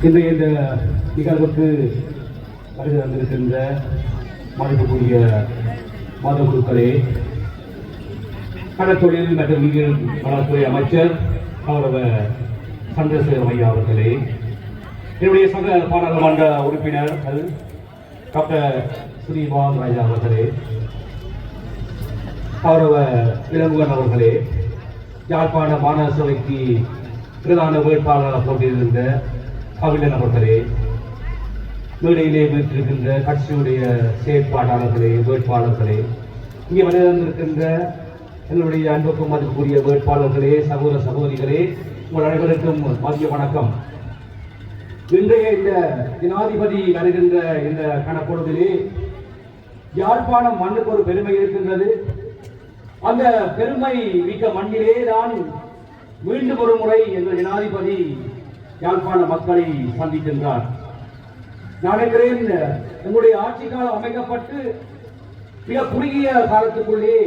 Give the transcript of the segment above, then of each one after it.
இன்றைய இந்த நிகழ்வுக்கு வருகை வந்திருக்கின்ற மதிப்புக்குரிய மத குருக்களே கடற்தொழில் மற்றும் நீர் வளத்துறை அமைச்சர் கௌரவ சந்திரசேகர் ஐயா அவர்களே என்னுடைய சக பாராளுமன்ற உறுப்பினர்கள் டாக்டர் ஸ்ரீபாத் ராஜா அவர்களே கௌரவ இளங்குவன் அவர்களே யாழ்ப்பாண மாநகர சபைக்கு பிரதான வேட்பாளராக போட்டியிருந்த கவிழன் அவர்களே மேடையிலே வீற்றிருக்கின்ற கட்சியுடைய செயற்பாட்டாளர்களே வேட்பாளர்களே இங்கே வந்திருக்கின்ற எங்களுடைய அன்புக்கும் மதிப்புக்குரிய வேட்பாளர்களே சகோதர சகோதரிகளே உங்கள் அனைவருக்கும் மதிய வணக்கம். இன்றைய இந்த ஜனாதிபதி வருகின்ற இந்த கணப்பொழுதிலே யாழ்ப்பாணம் மண்ணுக்கு ஒரு பெருமை இருக்கின்றது. அந்த பெருமை மிக்க மண்ணிலே தான் மீண்டும் ஒரு முறை எங்கள் ஜனாதிபதி யாழ்ப்பாண மக்களை சந்திக்கின்றார். நான் நினைக்கிறேன் எங்களுடைய ஆட்சி காலம் அமைக்கப்பட்டு மிக குறுகிய காலத்துக்குள்ளே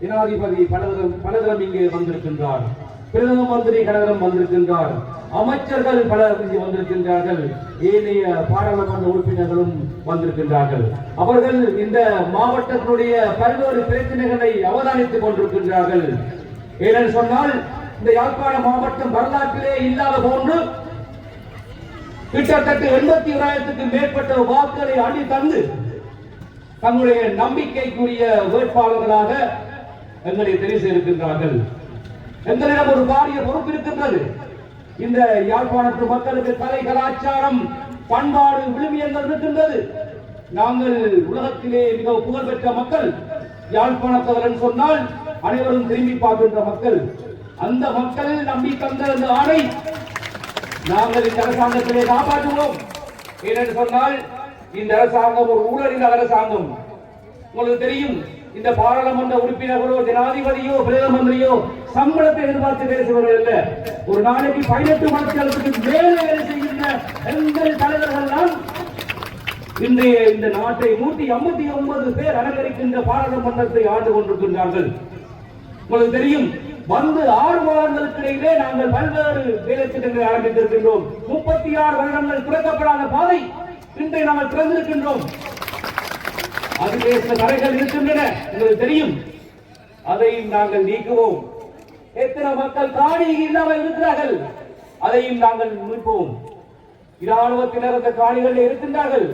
ஜனாதிபதி பலதரம் பலதரம் இங்கே வந்திருக்கின்றார். பிரதம மந்திரி கழகம் வந்திருக்கின்றார். அமைச்சர்கள் பலர் இங்கு வந்திருக்கின்றார்கள். ஏனைய பாராளுமன்ற உறுப்பினர்களும் வந்திருக்கின்றார்கள். அவர்கள் இந்த மாவட்டத்தினுடைய பல்வேறு பிரச்சனைகளை அவதானித்துக் கொண்டிருக்கின்றார்கள். ஏனென்று சொன்னால் இந்த யாழ்ப்பாண மாவட்டம் வரலாற்றிலே இல்லாத போன்று கிட்டத்தட்ட எண்பத்தி ஓராயிரத்துக்கு மேற்பட்ட வாக்குகளை அடி தந்து தங்களுடைய நம்பிக்கைக்குரிய வேட்பாளர்களாக எங்களை தெரிவு செய்திருக்கின்றார்கள் எங்களிடம் ஒரு பாரிய பொறுப்பு இருக்கின்றது. இந்த யாழ்ப்பாணத்து மக்களுக்கு கலை கலாச்சாரம் பண்பாடு விழுமியங்கள் இருக்கின்றது. நாங்கள் உலகத்திலே மிக புகழ்பெற்ற மக்கள் யாழ்ப்பாணத்தவர் என்று சொன்னால் அனைவரும் திரும்பி பார்க்கின்ற மக்கள். அந்த மக்கள் நம்பி தந்த அந்த ஆணை நாங்கள் இந்த அரசாங்கத்திலே காப்பாற்றுவோம் ஏனென்று சொன்னால் இந்த அரசாங்கம் ஒரு ஊழலின் அரசாங்கம். உங்களுக்கு தெரியும் இந்த பாராளுமன்ற உறுப்பினர்களோ ஜனாதிபதியோ பிரதம மந்திரியோ சம்பளத்தை எதிர்பார்த்து பேசுபவர்கள் அல்ல. ஒரு நாளைக்கு பதினெட்டு மணிக்கு மேலே வேலை செய்கின்ற எங்கள் தலைவர்கள் தான் இன்றைய இந்த நாட்டை நூற்றி ஐம்பத்தி ஒன்பது பேர் அலங்கரிக்கின்ற பாராளுமன்றத்தை ஆண்டு கொண்டிருக்கின்றார்கள். உங்களுக்கு தெரியும் வந்து ஆறு மாதங்களுக்கு இடையிலே நாங்கள் பல்வேறு வேலை திட்டங்களை ஆரம்பித்திருக்கின்றோம். முப்பத்தி ஆறு வருடங்கள் திறக்கப்படாத பாதை இன்றை நாங்கள் திறந்திருக்கின்றோம். அதிலே சில தடைகள் இருக்கின்றன உங்களுக்கு தெரியும். அதையும் நாங்கள் நீக்குவோம். எத்தனை மக்கள் காணி இல்லாமல் இருக்கிறார்கள்? அதையும் நாங்கள் மீட்போம் இராணுவத்தினர் அந்த காணிகளில் இருக்கின்றார்கள்.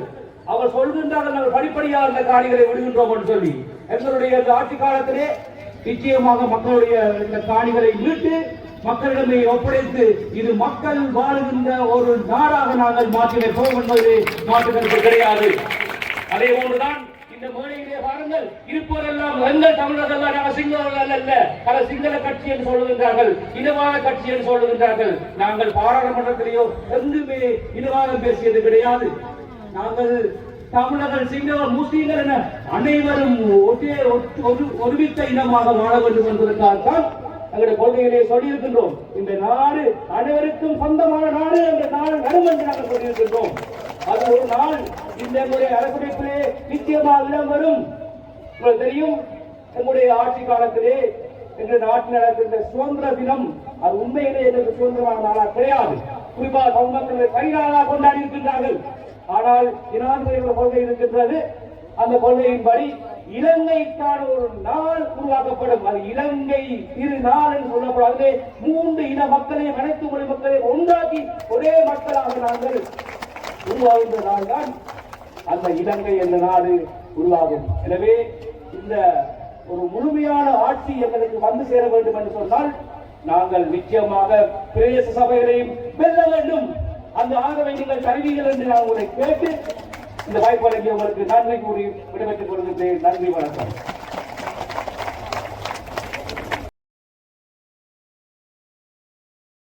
அவர் சொல்கின்றார்கள் நாங்கள் படிப்படியாக அந்த காணிகளை விடுகின்றோம் என்று சொல்லி. எங்களுடைய ஆட்சி காலத்திலே நிச்சயமாக மக்களுடைய இந்த காணிகளை மீட்டு மக்களிடமே ஒப்படைத்து இது மக்கள் வாழுகின்ற ஒரு நாடாக நாங்கள் மாற்றி வைப்போம் என்பது மாற்று கருத்து கிடையாது. அதே போன்றுதான் இந்த மேடையிலே பாருங்கள் இருப்பவரெல்லாம் எங்கள் தமிழர்கள் நாங்கள் சிங்களவர்கள் அல்ல பல சிங்கள கட்சி என்று சொல்லுகின்றார்கள் இனவாத கட்சி என்று சொல்லுகின்றார்கள். நாங்கள் பாராளுமன்றத்திலேயோ எங்குமே இனவாதம் பேசியது கிடையாது. நாங்கள் தமிழர்கள் சிங்களவர் முஸ்லீம்கள் என அனைவரும் ஒரே ஒரு ஒருமித்த இனமாக வாழ வேண்டும் என்பதற்காகத்தான் எங்களுடைய கொள்கையிலே சொல்லியிருக்கின்றோம். இந்த நாடு அனைவருக்கும் சொந்தமான நாடு என்ற நாடு நடும் என்று நாங்கள் சொல்லியிருக்கின்றோம். அது ஒரு நாள் இந்த எங்களுடைய அரசமைப்பிலே நிச்சயமாக இடம் வரும் உங்களுக்கு தெரியும் எங்களுடைய ஆட்சி காலத்திலே எங்கள் நாட்டில் நடக்கின்ற சுதந்திர தினம் அது உண்மையிலே எங்களுக்கு சுதந்திரமான நாளாக கிடையாது. குறிப்பாக சமூகத்தில் கைநாளாக கொண்டாடி இருக்கின்றார்கள். ஆனால் ஜனாதிபதியோட கொள்கை இருக்கின்றது. அந்த கொள்கையின்படி இலங்கைக்கான ஒரு நாள் உருவாக்கப்படும். அது இலங்கை இரு நாள் என்று சொல்லப்படாது மூன்று இன மக்களையும் அனைத்து மொழி மக்களையும் ஒன்றாக்கி ஒரே மக்களாக நாங்கள் உருவாகின்ற நாள்தான் அந்த இலங்கை என்ற நாடு உருவாகும். எனவே இந்த ஒரு முழுமையான ஆட்சி எங்களுக்கு வந்து சேர வேண்டும் என்று சொன்னால் நாங்கள் நிச்சயமாக பிரதேச சபைகளையும் வெல்ல வேண்டும். அந்த ஆதரவை நீங்கள் தருவீர்கள் என்று நான் உங்களை கேட்டு இந்த வாய்ப்பு வழங்கியவர்களுக்கு நன்றி கூறி விடைபெற்றுக் கொள்கின்றேன். நன்றி வணக்கம்.